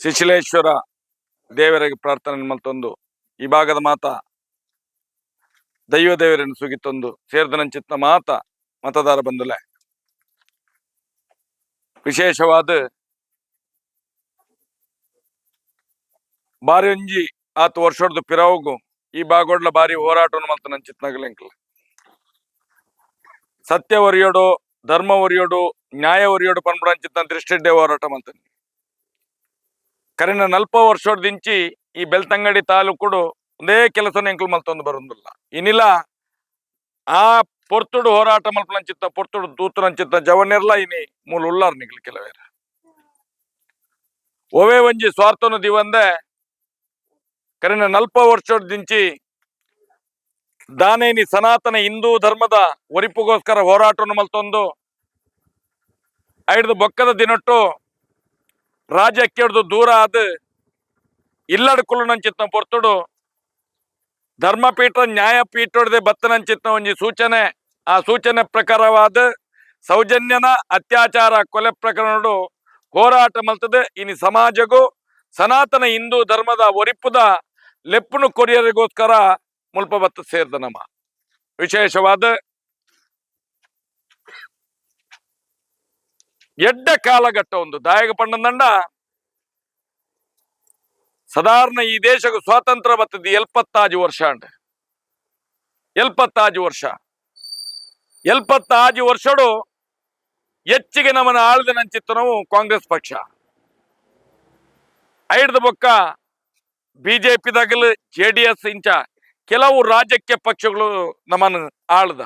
ಶಿಶಿಲೇಶ್ವರ ದೇವರಿಗೆ ಪ್ರಾರ್ಥನೆ ಮಲ್ತೊಂದು ಈ ಭಾಗದ ಮಾತ ದೈವ ದೇವರನ್ನು ಸುಗಿತೊಂದು ಸೇರ್ದನಂಚಿತ್ತ ಮಾತ ಮತದಾರ ಬಂದುಲೆ. ವಿಶೇಷವಾದ ಬಾರಿ ಒಂಜಿ ಆತು ವರ್ಷದ ಪಿರವುಗು, ಈ ಬಾಗೋಡ್ಲ ಬಾರಿ ಹೋರಾಟವನ್ನು ಮಲ್ತ ನಂಚಿತ್ನಗಲಿಂಕಲ ಸತ್ಯ ಒರಿಯೋಡು ಧರ್ಮ ಒರಿಯೋಡು ನ್ಯಾಯ ಒರಿಯೋಡು ಪನ್ಪುಡಂಚಿತ್ತ ದೃಷ್ಟಿಡ್ಡೆ ಹೋರಾಟ ಮಲ್ತನಿ ಕರಿನ ನಲ್ಪ ವರ್ಷದ ದಿಂಚಿ ಈ ಬೆಳ್ತಂಗಡಿ ತಾಲೂಕುಡು ಒಂದೇ ಕೆಲಸ ಎಂಕ್ಲು ಮಲ್ತೊಂದು ಬರೋದಿಲ್ಲ. ಇನ್ನಿಲ್ಲ ಆ ಪೊರ್ತುಡು ಹೋರಾಟ ಮಲ್ಪನಂಚಿತ್ತ ಪೊರ್ತುಡು ದೂತನಂಚಿತ್ತ ಜವನೆರ್ಲ ಇನಿ ಮೂಲ ಉಳ್ಳಾರ್ ನಿಗ್ಲಿ ಕೆಲವೇರ. ಒವೇ ಒಂಜಿ ಸ್ವಾರ್ಥನು ದಿವಂದೆ, ಕರಿನ ನಲ್ಪ ವರ್ಷದ ದಿಂಚಿ ದಾನೇನಿ ಸನಾತನ ಹಿಂದೂ ಧರ್ಮದ ಒರಿಪುಗೋಸ್ಕರ ಹೋರಾಟವನ್ನು ಮಲ್ತೊಂದು, ಐಡ್ದು ಬೊಕ್ಕದ ದಿನಟ್ಟು ದೂರ ಆದ ಇಲ್ಲಡ್ಕುಲು ನಂಚಿತ್ನ ಪೊರ್ತುಡು. ಧರ್ಮಪೀಠ ನ್ಯಾಯಪೀಠ ಬತ್ತನಂಚಿತ್ನ ಒಂಜಿ ಸೂಚನೆ. ಆ ಸೂಚನೆ ಪ್ರಕಾರವಾದ ಸೌಜನ್ಯನ ಅತ್ಯಾಚಾರ ಕೊಲೆ ಪ್ರಕರಣಡು ಹೋರಾಟ ಮಲ್ತದೆ. ಇನಿ ಸಮಾಜಗೂ ಸನಾತನ ಹಿಂದೂ ಧರ್ಮದ ಒರಿಪುದ ಲೆಪ್ಪನು ಕೊರಿಯರಿಗೋಸ್ಕರ ಮುಲ್ಪ ಬತ್ತ ಸೇರ್ದ ನಮ್ಮ. ವಿಶೇಷವಾದ ಎಡ್ಡ ಕಾಲಘಟ್ಟ ಒಂದು ದಾಯಕ ಪಂಡದಂಡ ಸಾಧಾರಣ ಈ ದೇಶಕ್ಕೆ ಸ್ವಾತಂತ್ರ್ಯ ಬರ್ತದೆ ಎಲ್ಪತ್ತಾಜು ವರ್ಷ ಅಂಡ್. ಎಲ್ಪತ್ತಾಜು ವರ್ಷ. ಎಲ್ಪತ್ತಾಜು ವರ್ಷಡು ಹೆಚ್ಚಿಗೆ ನಮ್ಮನ್ನು ಆಳ್ದ ನಂಚಿತ್ತನವು ನಾವು ಕಾಂಗ್ರೆಸ್ ಪಕ್ಷ. ಐಡ್ದ ಬೊಕ್ಕ ಬಿಜೆಪಿದಾಗಲು ಜೆ ಡಿ ಎಸ್ ಇಂಚ ಕೆಲವು ರಾಜಕೀಯ ಪಕ್ಷಗಳು ನಮ್ಮನ್ನು ಆಳ್ದ.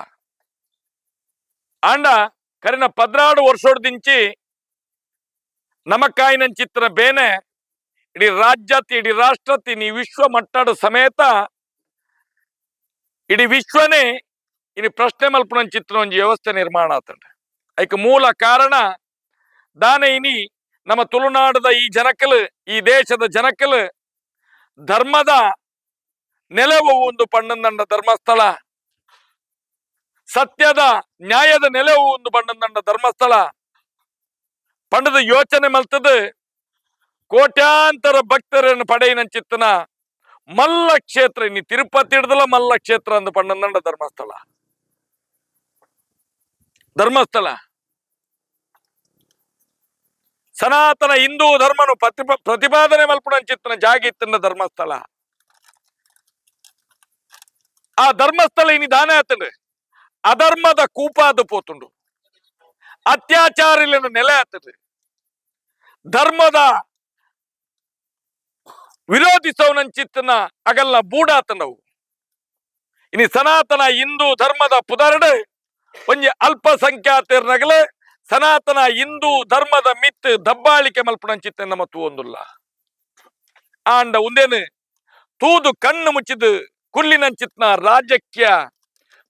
ಆಂಡ ಕರಿನ ಪದ್ನಾಡು ವರ್ಷೋಡ್ದಿಂಚಿ ನಮಕಾಯಿನಂಚಿತ್ರ ಬೇನೆ ಇಡೀ ರಾಜ್ಯತ್ ಇಡೀ ರಾಷ್ಟ್ರತ್ ಇನಿ ವಿಶ್ವ ಮಟ್ಟದ ಸಮೇತ ಇಡೀ ವಿಶ್ವನೇ ಇನಿ ಪ್ರಶ್ನೆ ಮಲ್ಪನ ಚಿತ್ರ ಒಂಜಿ ವ್ಯವಸ್ಥೆ ನಿರ್ಮಾಣ ಆತಂಡ ಐಕ್ ಮೂಲ ಕಾರಣ ದಾನೆ ಇನಿ ನಮ್ಮ ತುಳುನಾಡದ ಈ ಜನಕಲು ಈ ದೇಶದ ಜನಕಲು ಧರ್ಮದ ನೆಲವು ಒಂದು ಪಣ್ಣಂದಂಡ ಧರ್ಮಸ್ಥಳ ಸತ್ಯದ ನ್ಯಾಯದ ನೆಲೆವು ಒಂದು ಬಣ್ಣದಂಡ ಧರ್ಮಸ್ಥಳ. ಪಂಡದ ಯೋಚನೆ ಮಲ್ತದೆ. ಕೋಟ್ಯಾಂತರ ಭಕ್ತರನ್ನು ಪಡೆಯಿನಂಚಿತ್ತನ ಮಲ್ಲ ಕ್ಷೇತ್ರ, ಇನ್ನು ತಿರುಪತಿ ಹಿಡ್ದಲ ಮಲ್ಲ ಕ್ಷೇತ್ರ ಅಂದು ಪಣ್ಣಂದಂಡ ಧರ್ಮಸ್ಥಳ. ಧರ್ಮಸ್ಥಳ. ಸನಾತನ ಹಿಂದೂ ಧರ್ಮನು ಪ್ರತಿಪ, ಪ್ರತಿಪಾದನೆ ಮಲ್ಪುಣಂಚಿತ್ತನ ಜಾಗಿತ್ತನ ಧರ್ಮಸ್ಥಳ. ಆ ಧರ್ಮಸ್ಥಳ ಇನಿ ದಾನ ಆತಂಡು ಅಧರ್ಮದ ಕೂಪಾದ ಪೋತುಂಡು. ಅತ್ಯಾಚಾರಿಲಿನ ನೆಲೆ ಆತದೆ ಧರ್ಮದ ವಿರೋಧಿಸವನಂಚಿತ್ತನ ಅಗಲ್ನ ಬೂಡಾತನವು. ಇನ್ನು ಸನಾತನ ಹಿಂದೂ ಧರ್ಮದ ಪುದರ್ಡ್, ಒಂಜಿ ಅಲ್ಪಸಂಖ್ಯಾತರ್ನಗಲೆ ಸನಾತನ ಹಿಂದೂ ಧರ್ಮದ ಮಿತ್ ದಬ್ಬಾಳಿಕೆ ಮಲ್ಪುಣಂಚಿತ್ತ ನಮ್ಮ ತೂವೊಂದುಲ್ಲ ಆಂಡ ಉಂದೇನು, ತೂದು ಕಣ್ಣು ಮುಚ್ಚಿದು ಕುಲ್ಲಿನಂಚಿತ್ನ ರಾಜಕೀಯ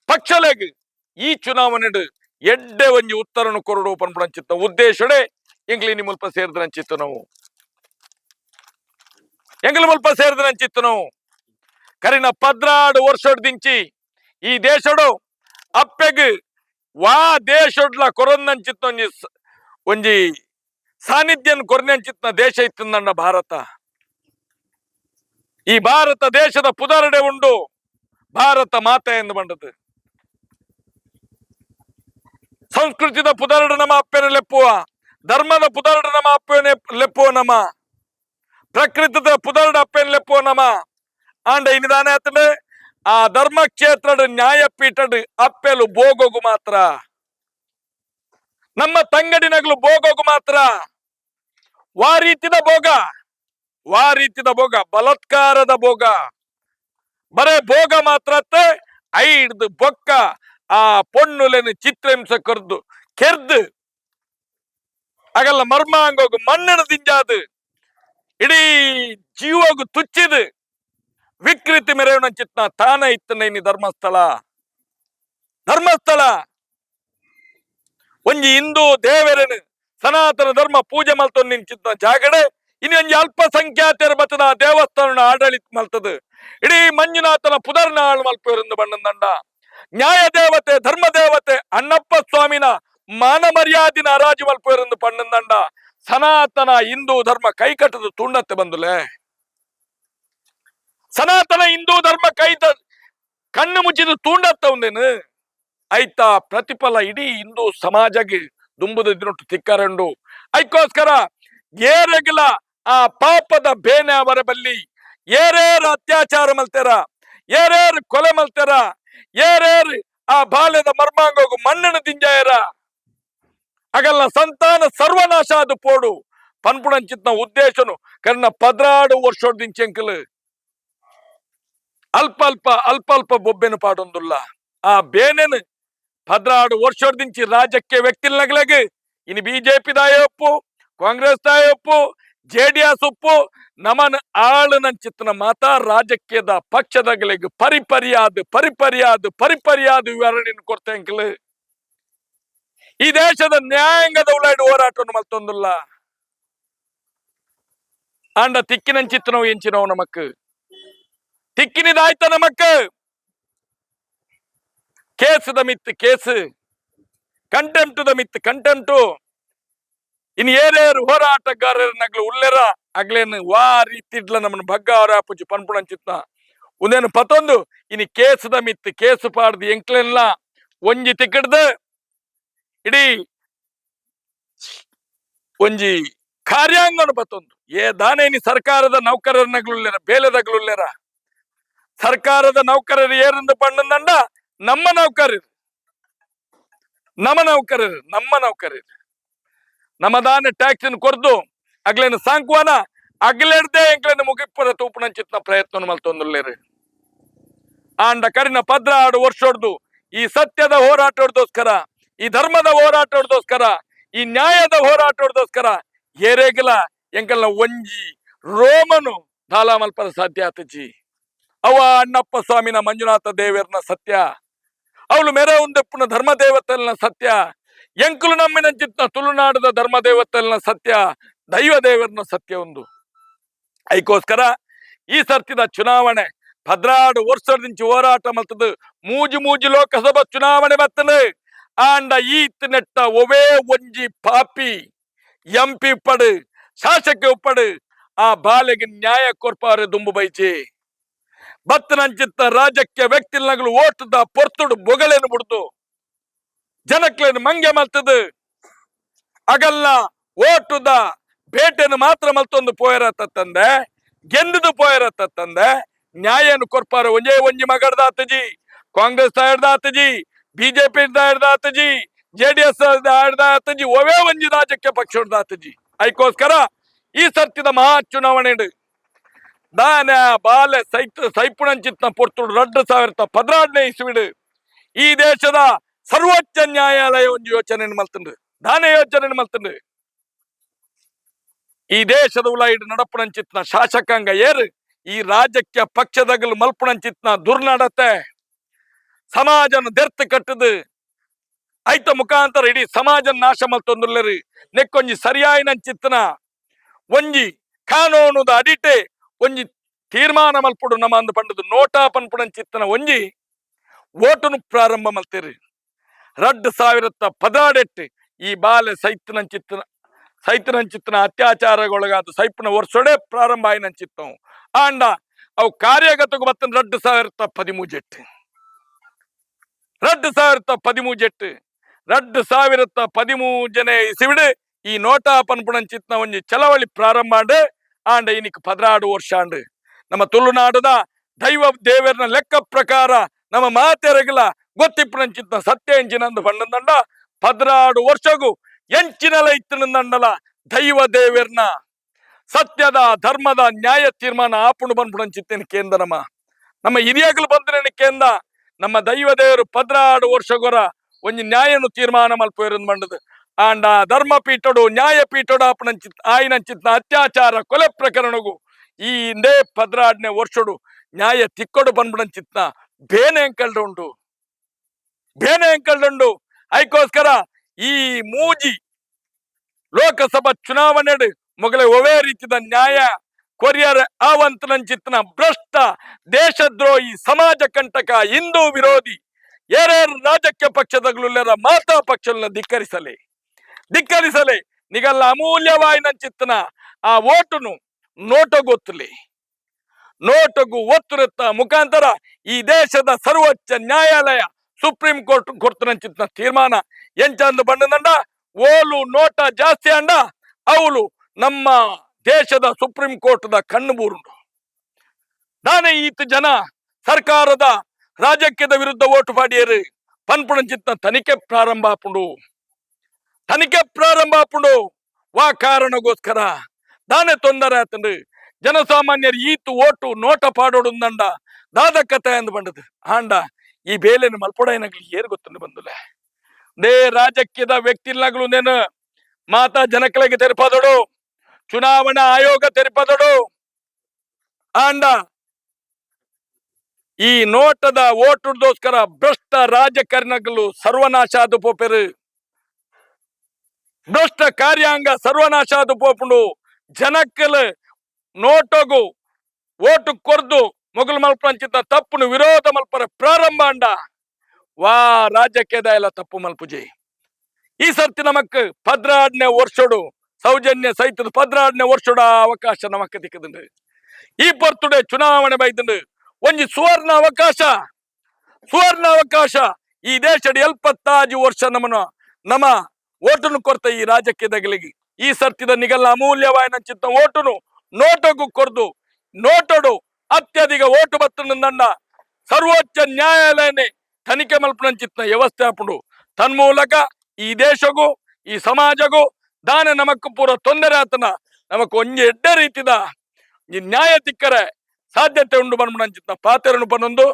ಪಕ್ಷಲೆಗ್ ಈ ಚುನಾವಣೆಡ್ ಎಡ್ಡೆ ಒಂಜಿ ಉತ್ತರನು ಕೊರಡು ಪನ್ಪಡಂಚಿತ್ತ ಉದ್ದೇಶಡೆ ಎಂಗ್ಲಿನಿ ಮುಲ್ಪ ಸೇರಿದಂಚಿತ್ತು ನಾವು. ಎಂಗ್ಲ ಮುಲ್ಪ ಸೇರಿದಂಚಿತ್ತು ನಾವು. ಕರಿನ ಪದ್ರಾಡು ವರ್ಷಡ್ ದಿಂಚಿ ಈ ದೇಶಡು ಅಪ್ಪೆಗ್ ವಾ ದೇಶಡ್ಲ ಕೊರೊಂದಂಚಿತ್ತ ಒಂಜಿ ಒಂಜಿ ಸಾನ್ನಿಧ್ಯನ್ ದೇಶ ಇತ್ತಂದಂಡ ಭಾರತ. ಈ ಭಾರತ ದೇಶದ ಪುದರಡೆ ಉಂಡು ಭಾರತ ಮಾತೆ ಎಂದು ಬಂಡದು. ಸಂಸ್ಕೃತಿದ ಪುದರಡ ನಮ್ಮ ಅಪ್ಪೇನೆ ಲೆಪ್ಪುವ? ಧರ್ಮದ ಪುದರ್ಡ ನಮ ಅಪ್ಪೇನೆ ಲೆಪ್ಪುವ ನಮ ಪ್ರಕೃತಿದ ಪುದರ್ಡ ಅಪ್ಪೇನೆ ಲೆಪ್ಪುವ ನಮ ಆಂಡ ಇನ್ನಿದಾನೆ ಆ ಧರ್ಮ ಕ್ಷೇತ್ರದ ನ್ಯಾಯಪೀಠಡ್ ಅಪ್ಪೆಲು ಬೋಗೋಗು ಮಾತ್ರ. ನಮ್ಮ ತಂಗಡಿನಗ್ಲು ಬೋಗೋಗು ಮಾತ್ರ. ವಾ ರೀತಿದ ಭೋಗ? ವಾ ರೀತಿದ ಭೋಗ, ಬಲತ್ಕಾರದ ಭೋಗ. ಬರೇ ಭೋಗ ಮಾತ್ರ ಐಡ್ದು ಬೊಕ್ಕ. ಆ ಪೊಣ್ಣುಲೆನು ಚಿತ್ರಹಿಂಸ ಕೊರ್ದು. ಕೆರ್ದು ಅಗಲ್ಲ ಮರ್ಮಾಂಗೋಗು ಮಣ್ಣಿನ ದಿಂಜಾದು. ಇಡೀ ಜೀವಗು ತುಚ್ಚಿದು. ವಿಕೃತಿ ಮೆರೆಯವನ ಚಿತ್ನ ತಾನ ಇತ್ತನೇನಿ ಧರ್ಮಸ್ಥಳ. ಧರ್ಮಸ್ಥಳ. ಒಂಜಿ ಹಿಂದೂ ದೇವರನು ಸನಾತನ ಧರ್ಮ ಪೂಜೆ ಮಲ್ತೊಂದು ನಿಂಚಿದ್ದ ಜಾಗಡೆ. ಇನ್ನು ಒಂಜಿ ಅಲ್ಪಸಂಖ್ಯಾತರ ಬತ್ತದ ದೇವಸ್ಥಾನ ಆಡಳಿತ ಮಲ್ತದು. ಇಡೀ ಮಂಜುನಾಥನ ಪುದರ್ನ ಆಳು ಮಲ್ಪವರಿಂದ ನ್ಯಾಯ ದೇವತೆ ಧರ್ಮ ದೇವತೆ ಅಣ್ಣಪ್ಪ ಸ್ವಾಮಿನ ಮಾನ ಮರ್ಯಾದಿನ ಅರಾಜು ಮಲ್ಪುವೆರೆಂದು ಪಣ್ಣಂದಂಡ ಸನಾತನ ಹಿಂದೂ ಧರ್ಮ ಕೈಕಟ್ಟದ ತುಂಡತ್ತೆ ಬಂದುಲೆ. ಸನಾತನ ಹಿಂದೂ ಧರ್ಮ ಕೈ ಕಣ್ಣು ಮುಚ್ಚಿದ ತುಂಡತ್ತ ಒಂದೇನು? ಆಯ್ತಾ, ಪ್ರತಿಫಲ ಇಡೀ ಹಿಂದೂ ಸಮಾಜಗೆ ದುಂಬುದ ದಿನೊಟ್ಟು ತಿಕ್ಕರಂಡು. ಅದಕ್ಕೋಸ್ಕರ ಏರೆಗಿಲ ಆ ಪಾಪದ ಬೇನೆ ಅವರ ಬಲ್ಲಿ, ಏರೇರು ಅತ್ಯಾಚಾರ ಮಲ್ತಾರ, ಏರೇರು ಕೊಲೆ ಮಲ್ತಾರ ಏರೇರು? ಆ ಬಾಲ್ಯದ ಮರ್ಮಾಂಗೋಗು ಮಣ್ಣನ ದಿಂಜಾಯರ. ಅಗಲ್ಲ ಸಂತಾನ ಸರ್ವನಾಶ ಅದು ಪೋಡು. ಪನ್ಪುಡಂಚಿತ್ನ ಉದ್ದೇಶನು ಕರ್ನ ಪದ್ರಾಡು ವರ್ಷೋಡ್ದಿಂಚೆಂಕಲ್ ಅಲ್ಪ ಅಲ್ಪ ಅಲ್ಪ ಅಲ್ಪ ಬೊಬ್ಬೆನು ಪಾಡೊಂದುಲ್ಲ. ಆ ಬೇನೆನು ಪದ್ರಾಡು ವರ್ಷೋಡ್ದಿಂಚಿ ರಾಜ್ಯಕ್ಕೆ ವ್ಯಕ್ತಿಲ್ನಗ್ಲಗ್ ಇನ್ನು ಬಿಜೆಪಿ ದಾಯೆ ಒಪ್ಪು ಕಾಂಗ್ರೆಸ್ ದಾಯ ಒಪ್ಪು ಜೆ ಡಿ ಎಸ್ ಒಪ್ಪು ನಮನ ಆಳನಂಚಿತ್ನ ಮಾತ ರಾಜಕೀಯದ ಪಕ್ಷದಗಳಿಗೆ ಪರಿಪರಿಯಾದ ಪರಿಪರಿಯಾದ ಪರಿಪರಿಯಾದ ವಿವರಣೆಯನ್ನು ಕೊಡ್ತೆ ಅಂಕಲ್. ಈ ದೇಶದ ನ್ಯಾಯಾಂಗದ ಉಳ್ಳಾಡಿ ಹೋರಾಟವನ್ನು ಮಲ್ತೊಂದುಲ್ಲ ಆಂಡ ತಿಕ್ಕಿನಂಚಿತ್ತನವು ಎಂಚಿನವು ನಮಕ್. ತಿಕ್ಕಿನಿದಾಯ್ತ ನಮಕ್? ಕೇಸದ ಮಿತ್, ಕೇಸ್. ಕಂಟೆಂಪ್ಟದ ಮಿತ್ ಕಂಟೆಂಪ್ಟು ಇನ್ ಏರೇರು ಹೋರಾಟಗಾರರ ನಗ್ಲು ಉಲ್ಲೆರ ಅಗ್ಲೇನು ವಾ ರೀತಿಡ್ಲ ನಮ್ಮನ್ನ ಬಗ್ಗ ಅವರ ಪುಚ್ಚಿ ಪನ್ಪುಣಂಚಿತ್ನ ಉಂದೇನು ಪತ್ತೊಂದು, ಇನಿ ಕೇಸದ ಮಿತ್ತು ಕೇಸು ಪಾಡ್ದು ಎಂಕ್ಲೆನ್ಲ ಒಂಜಿ ತಿಕ್ಕಡ್ದು, ಇಡೀ ಒಂಜಿ ಕಾರ್ಯಾಂಗನು ಬತ್ತೊಂದು ಏ ದಾನೇನಿ ಸರ್ಕಾರದ ನೌಕರರನಗಳುಲ್ಲೆರ ಬೇಲೆದಗಳುಲ್ಲೆರ ಸರ್ಕಾರದ ನೌಕರರು ಏರಿಂದ ಪಣ್ಣಂದಂಡ ನಮ್ಮ ನೌಕರರು ನಮ್ಮ ನೌಕರರು ನಮ್ಮ ನೌಕರರು ನಮ್ಮ ಟ್ಯಾಕ್ಸಿನ ಟ್ಯಾಕ್ಸ್ ಕೊರ್ದು ಅಗ್ಲೇನ ಸಾಂಕ್ವಾನ ಅಗ್ಲೆಡ್ದೆ ಮುಗಿಪ್ಪರ ಮುಗಿಪ್ಪದ ತೂಪುನಂಚಿತ್ನ ಪ್ರಯತ್ನ ಮಲ್ತೊಂದ್ರಿ ಆಂಡ ಕರಿನ ಪದ್ರ ಆಡು ವರ್ಷೋಡ್ದು ಈ ಸತ್ಯದ ಹೋರಾಟೋಡ್ದೋಸ್ಕರ ಈ ಧರ್ಮದ ಹೋರಾಟೋಡ್ದೋಸ್ಕರ ಈ ನ್ಯಾಯದ ಹೋರಾಟೋಡ್ದೋಸ್ಕರ ಏರೇಗಿಲ ಎಂಕಲ್ನ ಒಂಜಿ ರೋಮನು ದಾಲ ಮಲ್ಪದ ಸಾಧ್ಯ ಆತಜಿ. ಅವ ಅಣ್ಣಪ್ಪ ಸ್ವಾಮಿನ ಮಂಜುನಾಥ ದೇವರನ ಸತ್ಯ, ಅವಳು ಮೆರೆ ಉಂದಪ್ಪನ ಧರ್ಮ ದೇವತೆಲ್ನ ಸತ್ಯ ಎಂಕುಲು ನಮ್ಮಿನ ಚಿತ್ತ ತುಳುನಾಡದ ಧರ್ಮ ದೇವತೆಲ್ನ ಸತ್ಯ ದೈವ ದೇವರನ್ನ ಸತ್ಯ ಒಂದು. ಅದಕ್ಕೋಸ್ಕರ ಈ ಸರ್ತಿನ ಚುನಾವಣೆ ಭದ್ರಾಡು ವರ್ಷದಿಂಚಿ ಹೋರಾಟ ಮಲ್ತದು ಮೂಜಿ ಮೂಜಿ ಲೋಕಸಭಾ ಚುನಾವಣೆ ಬರ್ತದೆ ಆಂಡ ಈತ್ ನೆಟ್ಟ ಒವೇ ಒಂಜಿ ಪಾಪಿ, ಎಂಪಿ ಉಪ್ಪಡು, ಶಾಸಕ ಉಪ್ಪಡು, ಆ ಬಾಲೆಗೆ ನ್ಯಾಯ ಕೊರ್ಪಾರೆ ದುಂಬು ಬೈಚಿ. ಬತ್ತನಂಚಿತ್ತ ರಾಜಕ್ಕೆ ವ್ಯಕ್ತಿಲ್ನಗಳು ಓಟದ ಪೊರ್ತುಡು ಬೊಗಳೇನು ಬಿಡ್ತು ಜನಕ್ಲೇನು ಮಂಗೆ ಮಲ್ತದು? ಅಗಲ್ಲ, ಓಟುದ ಬೇಟೆನು ಮಾತ್ರ ಮಲ್ತೊಂದು ಪೋಯರತ್ತ ತಂದೆ ಗೆಂದದು ಪೋಯರತ್ತ ತಂದೆ, ನ್ಯಾಯನು ಕೊರ್ಪಾರ ಒಂಜೇ ಒಂಜಿ ಮಗಡ್ದ ಆತಜಿ ಕಾಂಗ್ರೆಸ್ ಹಿಡ್ದ ಆತಜಿ ಬಿಜೆಪಿ ಹಿಡ್ದ ಆತಜಿ ಜೆ ಡಿ ಎಸ್ ಹಿಡ್ದ ಆತಜಿ ಒವೇ ಒಂಜಿ ರಾಜಕೀಯ ಪಕ್ಷ ಆತಜಿ ಅದಕ್ಕೋಸ್ಕರ ಈ ಸರ್ತಿದ ಮಹಾ ಚುನಾವಣೆ ದಾನ ಬಾಲೆ ಸೈತ ಸೈಪುಣಂಚಿತ್ನ ಪೊರ್ತುಡು ರಡ್ಡು ಸಾವಿರದ ಪದ್ನಾರನೇ ಇಸ್ವಿಡು. ಈ ದೇಶದ ಸರ್ವೋಚ್ಚ ನ್ಯಾಯಾಲಯ ಒಂದು ಯೋಚನೆ ಮಲ್ತನ್ರಿ ದಾನ ಯೋಚನೆ ಮಲ್ತನ್ರಿ ಈ ದೇಶದ ಉಲಾಯಿಡ್ ನಡಪಣಂಚಿತ್ನ ಶಾಸಕಾಂಗ ಏರು, ಈ ರಾಜ್ಯಕ್ಕೆ ಪಕ್ಷದಗಲು ಮಲ್ಪಣಂಚಿತ್ನ ದುರ್ನಡತೆ. ಸಮಾಜನ ದೆರ್ತ್ ಕಟ್ಟದು ಐತ ಮುಖಾಂತರ ಇಡೀ ಸಮಾಜ ನಾಶ ಮಲ್ತೊಂದುಲ್ಲರು ನೆಕ್ಕೊಂಜಿ ಸರಿಯಾಯಿನಂಚಿತ್ನ ಒಂಜಿ ಕಾನೂನುದ ಅಡಿಟೆ, ಒಂಜಿ ತೀರ್ಮಾನ ಮಲ್ಪುಡು ನಮ್ಮ ಅಂದು ಪಂಡದು ನೋಟಾ ಪನ್ಪುಣಂಚಿತ್ತನ ಒಂಜಿ ಓಟುನು ಪ್ರಾರಂಭ ಮಲ್ತೇರು ರಡ್ಡು ಸಾವಿರತ್ತ ಪದಾಡೆಟ್ಟು ಈ ಬಾಲೆ ಸೈತನಂಚಿತ್ತನ ಸೈತನಂಚಿತ್ತನ ಅತ್ಯಾಚಾರಗೊಳಗಾದ ಸೈಪನ ವರ್ಷೊಡೆ ಪ್ರಾರಂಭ ಆಯ್ನಂಚಿತ್ತವು ಆಂಡ, ಅವು ಕಾರ್ಯಗತಕ್ಕೆ ಬತ್ತನ ರಡ್ಡು ಸಾವಿರತ್ತ ಪದಿಮೂಜೆಟ್ಟು ರಡ್ಡು ಸಾವಿರತ್ತ ಪದಿಮೂಜೆಟ್ಟು ರಡ್ಡು ಸಾವಿರತ್ತ ಪದಿಮೂಜನೆ ಇಸಿವಿಡು ಈ ನೋಟಾ ಪನ್ಪುಣಂಚಿತ್ನ ಒಂಜಿ ಚಲವಳಿ ಪ್ರಾರಂಭ ಆಂಡೆ, ಆಂಡ ಇನಿಕ್ ಪದರಾಡು ವರ್ಷ ಆಂಡು. ನಮ್ಮ ತುಳುನಾಡದ ದೈವ ದೇವರನ ಲೆಕ್ಕ ಪ್ರಕಾರ ನಮ್ಮ ಮಾತೆರಗಿಲ ಗೊತ್ತಿಪ್ಪುನಂಚಿತ್ನ ಸತ್ಯ ಎಂಚಿನಂದು ಪಂಡದಂಡ ಪದ್ರಾಡು ವರ್ಷಗೂ ಎಂಚಿನಲ ಇತ್ತಿನಂದಂಡಲ ದೈವ ದೇವರ್ನ ಸತ್ಯದ, ಧರ್ಮದ, ನ್ಯಾಯ ತೀರ್ಮಾನ ಆಪುಣು ಬಂದ್ಬಿಡಂಚಿತ್ತೇನೆ ಕೇಂದ್ರ ನಮ್ಮ. ನಮ್ಮ ಹಿರಿಯಗಳು ಬಂದ್ರೆ ಕೇಂದ್ರ? ನಮ್ಮ ದೈವ ದೇವರು ಪದ್ರಾಡು ವರ್ಷಗೊರ ಒಂಜಿ ನ್ಯಾಯನು ತೀರ್ಮಾನ ಮಲ್ಪೋರಿಂದ ಮಂಡದು. ಆಂಡ ಧರ್ಮ ಪೀಠಡು ನ್ಯಾಯ ಪೀಠಡು ಆಪಣಂಚಿತ್ ಆಯ್ನಂಚಿತ್ನ ಅತ್ಯಾಚಾರ ಕೊಲೆ ಪ್ರಕರಣಗೂ ಈ ಹಿಂದೆ ಪದ್ರಾಡ್ನೆ ವರ್ಷಡು ನ್ಯಾಯ ತಿಕ್ಕೊಡು ಬಂದ್ಬಿಡಂಚಿತ್ನ ಬೇನೆ ಉಂಟು ಬೇನೆ ಅಂಕಲ್ಡು ಅದಕ್ಕೋಸ್ಕರ ಈ ಮೂಜಿ ಲೋಕಸಭಾ ಚುನಾವಣೆ ಮೊಗಲೇ ಒವೇ ರೀತಿಯ ನ್ಯಾಯ ಕೊರಿಯರ್ ಆವಂತನಂಚಿತ್ನ ಭ್ರಷ್ಟ ದೇಶದ್ರೋಹಿ ಸಮಾಜ ಕಂಟಕ ಹಿಂದೂ ವಿರೋಧಿ ಏರೇರು ರಾಜಕೀಯ ಪಕ್ಷದಗಳುಲ್ಲರ ಮಾತಾ ಪಕ್ಷಗಳನ್ನ ಧಿಕ್ಕರಿಸಲಿ. ಧಿಕ್ಕರಿಸಲಿ. ನಿಗಲ್ಲ ಅಮೂಲ್ಯವಾಯಿನ ಚಿತ್ತನ ಆ ಓಟುನು ನೋಟಗೊತ್ತಲಿ ನೋಟಗು ಒತ್ತುರತ್ತ ಮುಖಾಂತರ ಈ ದೇಶದ ಸರ್ವೋಚ್ಚ ನ್ಯಾಯಾಲಯ ಸುಪ್ರೀಂ ಕೋರ್ಟ್ ಕೊಡ್ತನಂಚಿತ್ನ ತೀರ್ಮಾನ. ಎಂಚಂದು ಬಂಡದಂಡ ಓಲು ನೋಟ ಜಾಸ್ತಿ ಅಂಡ ಅವಳು ನಮ್ಮ ದೇಶದ ಸುಪ್ರೀಂ ಕೋರ್ಟ್ದ ಕಣ್ಣು ನಾನೇ ಈತ ಜನ ಸರ್ಕಾರದ ರಾಜಕೀಯದ ವಿರುದ್ಧ ಓಟು ಪಾಡಿಯರು ಪನ್ಪುಣಂಚಿತ್ನ ತನಿಖೆ ಪ್ರಾರಂಭ ಆಪುಂಡು. ತನಿಖೆ ಪ್ರಾರಂಭ ಆಪುಂಡು. ವಾ ಕಾರಣಗೋಸ್ಕರ ದಾನೆ ತೊಂದರೆ ಆತಂಡು. ಜನಸಾಮಾನ್ಯರು ಈತು ಓಟು ನೋಟ ಪಾಡೋಡು ದಾದ ಕಥೆ ಅಂದು ಬಂಡದು. ಆಂಡ ಈ ಬೇಲೆನು ಮಲ್ಪಡ ಏನಾಗ್ಲಿ ಏರು ಗೊತ್ತುಂಡು ಬಂದುಲೆ? ದೇ ರಾಜಕೀಯದ ವ್ಯಕ್ತಿಲ್ನಗಳು ನೇನು ಮಾತಾ ಜನಕಲಿಗೆ ತೆರಪದಡು, ಚುನಾವಣಾ ಆಯೋಗ ತೆರಪದಡು. ಆಂಡ, ಈ ನೋಟದ ಓಟುಡ್ದೋಸ್ಕರ ಭ್ರಷ್ಟ ರಾಜಕಾರಣಿಗಳು ಸರ್ವನಾಶ ಅದು ಪೋಪೆರು. ಭ್ರಷ್ಟ ಕಾರ್ಯಾಂಗ ಸರ್ವನಾಶ ಅದು ಪೋಪುಂಡು. ಜನಕ್ಕಲು ನೋಟಗು, ಓಟು ಕೊರ್ದು ಮೊಗಲು ಮಲ್ಪಂಚಿತ ತಪ್ಪುನು ವಿರೋಧ ಮಲ್ಪರ ಪ್ರಾರಂಭ ಅಂಡ. ವಾ ರಾಜ್ಯಕ್ಕೇದ ಎಲ್ಲ ತಪ್ಪು ಮಲ್ಪುಜಿ. ಈ ಸರ್ತಿ ನಮಕ್ ಪದ್ರಾಡ್ನೆ ವರ್ಷಡು, ಸೌಜನ್ಯ ಸಹಿತದ ಪದ್ರಾಡ್ನೆ ವರ್ಷಡ ಅವಕಾಶ ನಮಕ್ ದಿಕ್ಕದುಂಡು ಈ ಬರ್ತುಡೆ ಚುನಾವಣೆ ಬೈದಂಡು ಒಂಜಿ ಸುವರ್ಣ ಅವಕಾಶ. ಸುವರ್ಣ ಅವಕಾಶ. ಈ ದೇಶದ ಎಲ್ಪತ್ತಾಜು ವರ್ಷ ನಮ್ಮನ ನಮ್ಮ ಓಟನು ಕೊರ್ತ ಈ ರಾಜಕೀಯದಗಳಿಗೆ ಈ ಸರ್ತಿದ ನಿಗಲ್ಲ ಅಮೂಲ್ಯವಾಯಿನ ಚಿತ್ತ ಓಟನು ನೋಟಗೂ ಕೊರ್ದು, ನೋಟಡು ಅತ್ಯಧಿಕ ಓಟು ಬತ್ತನಂದಂಡ ಸರ್ವೋಚ್ಚ ನ್ಯಾಯಾಲಯನೇ ತನಿಖೆ ವ್ಯವಸ್ಥೆ ಹಾಪುಂಡು ತನ್ಮೂಲಕ ಈ ದೇಶಗೂ, ಈ ಸಮಾಜಗೂ ದಾನ ನಮಕ್ ಪೂರ ತೊಂದರೆ ಆತನ ನಮಕ್ ಒಂಜಿ ಎಡ್ಡ ರೀತಿದ ಈ ನ್ಯಾಯ ತಿಕ್ಕರೆ ಸಾಧ್ಯತೆ ಉಂಡು ಬಂದ್ಬಿಡಂಚಿತ್ನ ಪಾತೆರನು ಬಂದೊಂದು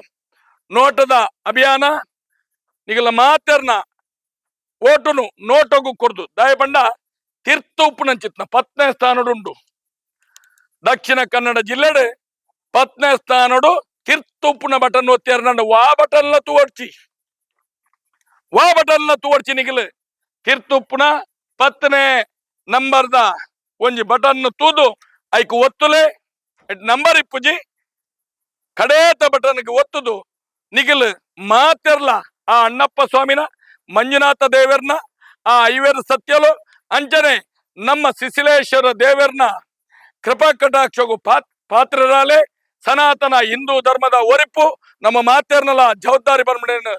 ನೋಟದ ಅಭಿಯಾನ, ನಿಗಲ ಮಾತೆರ್ನ ಓಟುನು ನೋಟಗೂ ಕೊರ್ದು ದಾಯಪಂಡ ತೀರ್ಥ ಉಪ್ಪುನಂಚಿತ್ನ ಪತ್ನೇ ಸ್ಥಾನಡುಂಡು ದಕ್ಷಿಣ ಕನ್ನಡ ಜಿಲ್ಲೆಡೆ ಪತ್ನೇ ಸ್ಥಾನಡು ತಿರ್ತುಪ್ಪುನ ಬಟನ್ ಒತ್ತೇರ್ನಂಡ ವಾ ಬಟನ್ಲ ತುವಡ್ಚಿ. ವಾ ಬಟನ್ಲ ತೂವಡ್ಚಿ ನಿಗಲು ತಿರ್ತುಪ್ಪುನ ಪತ್ನೇ ನಂಬರ್ದ ಒಂಜಿ ಬಟನ್ ತೂದು. ಐಕು ಒತ್ತುಲೆ. ನಂಬರ್ ಇಪ್ಪುಜಿ. ಕಡೇತ ಬಟನ್ಗೆ ಒತ್ತುದು. ನಿಗಿಲ್ ಮಾತೆರ್ಲ ಆ ಅಣ್ಣಪ್ಪ ಸ್ವಾಮಿನ, ಮಂಜುನಾಥ ದೇವರ್ನ, ಆ ಐವೇರ್ ಸತ್ಯಲು ಅಂಚನೆ ನಮ್ಮ ಸಿಸಿಲೇಶ್ವರ ದೇವರ್ನ ಕೃಪಾ ಕಟಾಕ್ಷಗು ಪಾತ್, ಪಾತ್ರರಾಲೆ ಸನಾತನ ಹಿಂದೂ ಧರ್ಮದ ಒರಿಪು. ನಮ್ಮ ಮಾತೇರ್ನಲ್ಲ ಜವಾಬ್ದಾರಿ ಬರ್ಮಡೇನು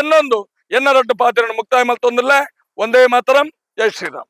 ಎನ್ನೊಂದು ಎನ್ನ ದೊಡ್ಡ ಪಾತ್ರ ಮುಕ್ತಾಯ ಮಲ್ತೊಂದಿಲ್ಲ ಒಂದೇ ಮಾತರಂ. ಜೈ ಶ್ರೀರಾಮ್.